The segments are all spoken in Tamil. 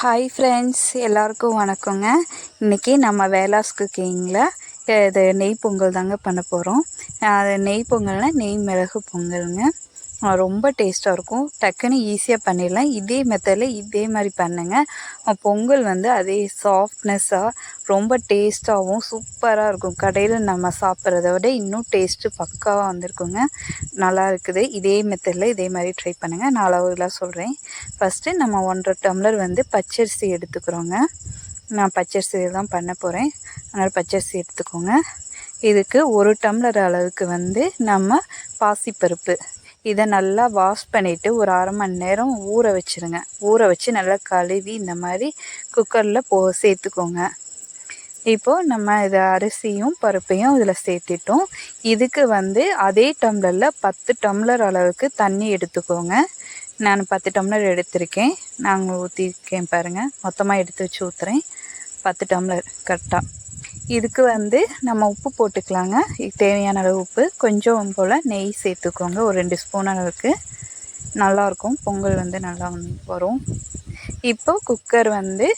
ஹாய் ஃப்ரெண்ட்ஸ் எல்லாருக்கும் வணக்கங்க. இன்றைக்கி நம்ம வேலாஸ் குக்கிங்கில் இது நெய் பொங்கல் தாங்க பண்ண போகிறோம் அது நெய் பொங்கல்னால் நெய் மிளகு பொங்கலுங்க. ரொம்ப டேஸ்ட்டாக இருக்கும். டக்குன்னு ஈஸியாக பண்ணிடலாம். இதே மெத்தடில் இதே மாதிரி பண்ணுங்கள் பொங்கல் வந்து அதே சாஃப்ட்னஸ்ஸாக ரொம்ப டேஸ்ட்டாகவும் சூப்பராக இருக்கும். கடையில் நம்ம சாப்பிட்றத விட இன்னும் டேஸ்ட்டு பக்காவாக வந்திருக்குங்க. நல்லா இருக்குது. இதே மெத்தடில் இதே மாதிரி ட்ரை பண்ணுங்கள் நான் அளவுலாம் சொல்கிறேன் ஃபஸ்ட்டு நம்ம ஒன்றரை டம்ளர் வந்து பச்சரிசி எடுத்துக்கிறோங்க. நான் பச்சரிசி தான் பண்ண போகிறேன் அதனால் பச்சரிசி எடுத்துக்கோங்க. இதுக்கு ஒரு டம்ளர் அளவுக்கு வந்து நம்ம பாசிப்பருப்பு இதை நல்லா வாஷ் பண்ணிவிட்டு ஒரு அரை மணி நேரம் ஊற வச்சுருங்க. ஊற வச்சு நல்லா கழுவி இந்த மாதிரி குக்கரில் போ சேர்த்துக்கோங்க. இப்போது நம்ம இதை அரிசியும் பருப்பையும் இதில் சேர்த்திட்டோம். இதுக்கு வந்து அதே டம்ளரில் பத்து டம்ளர் அளவுக்கு தண்ணி எடுத்துக்கோங்க. நான் பத்து டம்ளர் எடுத்திருக்கேன். நாங்கள் ஊற்றிருக்கேன் பாருங்கள் மொத்தமாக எடுத்து வச்சு ஊற்றுறேன் பத்து டம்ளர் கரெக்டாக இதுக்கு வந்து நம்ம உப்பு போட்டுக்கலாங்க. தேவையான அளவு உப்பு. கொஞ்சம் போல் நெய் சேர்த்துக்கோங்க. ஒரு ரெண்டு ஸ்பூன் அளவுக்கு. நல்லாயிருக்கும். பொங்கல் வந்து நல்லா வரும். இப்போ குக்கர் வந்து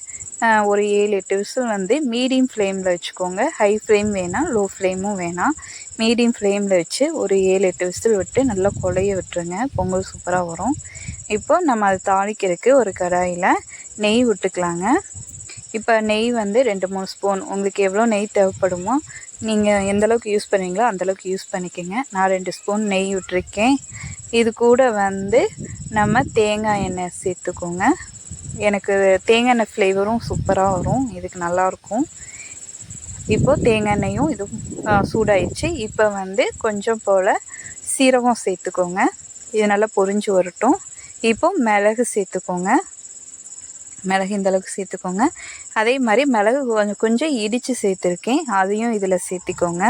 ஒரு ஏழு எட்டு விசில் வந்து மீடியம் ஃப்ளேமில் வச்சுக்கோங்க. ஹை ஃப்ளேம் வேணாம் லோ ஃப்ளேமும் வேணாம். மீடியம் ஃப்ளேமில் வச்சு ஒரு ஏழு எட்டு விசில் விட்டு நல்லா கொலைய விட்டுருங்க. பொங்கல் சூப்பராக வரும். இப்போ நம்ம அதை தாளிக்கிறதுக்கு ஒரு கடாயில் நெய் விட்டுக்கலாங்க. இப்போ நெய் வந்து ரெண்டு மூணு ஸ்பூன். உங்களுக்கு எவ்வளோ நெய் தேவைப்படுமோ நீங்கள் எந்தளவுக்கு யூஸ் பண்ணுவீங்களோ அந்தளவுக்கு யூஸ் பண்ணிக்கோங்க. நான் ரெண்டு ஸ்பூன் நெய் விட்டுருக்கேன். இது கூட வந்து நம்ம தேங்காய் எண்ணெய் சேர்த்துக்கோங்க. எனக்கு தேங்காய் எண்ணெய் ஃப்ளேவரும் சூப்பராக வரும். இதுக்கு நல்லாயிருக்கும் இப்போது தேங்காய் எண்ணெயும் இதுவும் சூடாயிடுச்சு. இப்போ வந்து கொஞ்சம் போல் சீரகம் சேர்த்துக்கோங்க. இது நல்லா பொரிஞ்சு வரட்டும். இப்போது மிளகு சேர்த்துக்கோங்க. மிளகு இந்தளவுக்கு சேர்த்துக்கோங்க. அதே மாதிரி மிளகு கொஞ்சம் கொஞ்சம் இடித்து சேர்த்துருக்கேன். அதையும் இதில் சேர்த்திக்கோங்க.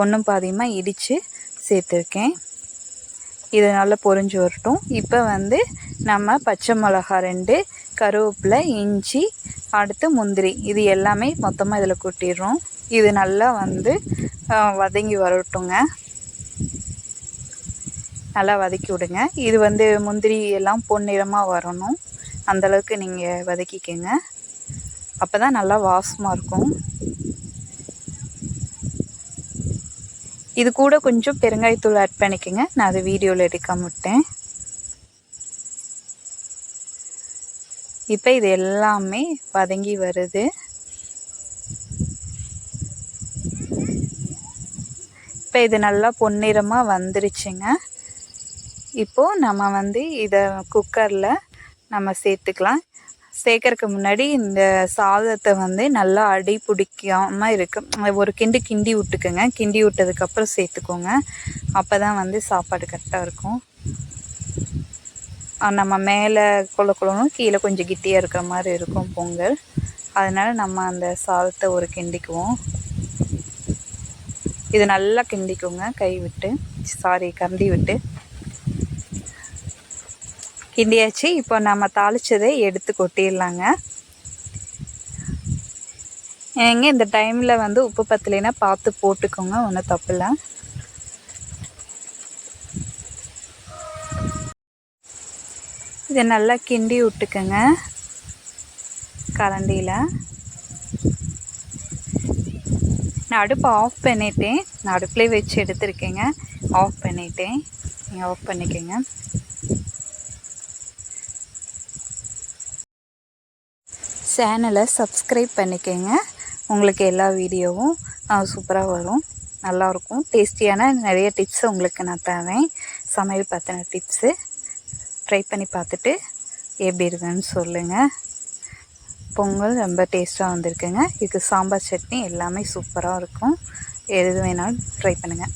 ஒன்றும் பாதியமாக இடித்து சேர்த்துருக்கேன். இது நல்லா பொறிஞ்சு வரட்டும். இப்போ வந்து நம்ம பச்சை மிளகா ரெண்டு கருவேப்பிலை இஞ்சி அடுத்து முந்திரி. இது எல்லாமே மொத்தமாக இதில் கொட்டிடுறோம். இது நல்லா வந்து வதங்கி வரட்டுங்க. நல்லா வதக்கி விடுங்க. இது வந்து முந்திரி எல்லாம் பொன்னிறமாக வரணும். அந்தளவுக்கு நீங்கள் வதக்கிக்கங்க. அப்போ தான் நல்லா வாசமாக இருக்கும். இது கூட கொஞ்சம் பெருங்காயத்தூள் ஆட் பண்ணிக்கோங்க. நான் அது வீடியோவில் எடுக்காம விட்டேன். இப்போ இது எல்லாமே வதங்கி வருது. இப்போ இது நல்லா பொன்னிறமாக வந்துருச்சுங்க. இப்போது நம்ம வந்து இதை குக்கரில் நம்ம சேர்த்துக்கலாம். சேர்க்கறதுக்கு முன்னாடி இந்த சாதத்தை வந்து நல்லா அடி பிடிக்காமல் இருக்கும் ஒரு கிண்டு கிண்டி விட்டுக்குங்க. கிண்டி விட்டதுக்கப்புறம் சேர்த்துக்கோங்க. அப்போ தான் வந்து சாப்பாடு கரெக்டாக இருக்கும். நம்ம மேலே கொல கொலனும் கீழே கொஞ்சம் கிட்டியாக இருக்கிற மாதிரி இருக்கும் பொங்கல். அதனால் நம்ம அந்த சாதத்தை ஒரு கிண்டிக்குவோம். இது நல்லா கிண்டிக்குங்க. கை விட்டு. சாரி கரண்டி விட்டு. கிண்டியாச்சு இப்போ நம்ம தாளித்ததை எடுத்து கொட்டிடலாங்க. ஏங்க இந்த டைமில் வந்து உப்பு பத்தலைன்னா பார்த்து போட்டுக்கோங்க ஒன்றும் தப்பில்லை. இதை நல்லா கிண்டி விட்டுக்கோங்க கரண்டியில். நான் அடுப்பை ஆஃப் பண்ணிட்டேன். நான் அடுப்புலேயே வச்சு எடுத்துருக்கேங்க. ஆஃப் பண்ணிட்டேன். நீங்கள் ஆஃப் பண்ணிக்கோங்க. சேனலை சப்ஸ்கிரைப் பண்ணிக்கோங்க. உங்களுக்கு எல்லா வீடியோவும் சூப்பராக வரும். நல்லாயிருக்கும் டேஸ்டியான நிறைய டிப்ஸ் உங்களுக்கு நான் தரேன். சமையல் பற்றின டிப்ஸு ட்ரை பண்ணி பார்த்துட்டு எப்படி இருக்குன்னு சொல்லுங்கள் பொங்கல் ரொம்ப டேஸ்ட்டாக வந்திருக்குங்க. இதுக்கு சாம்பார் சட்னி எல்லாமே சூப்பராக இருக்கும். எது வேணாலும் ட்ரை பண்ணுங்கள்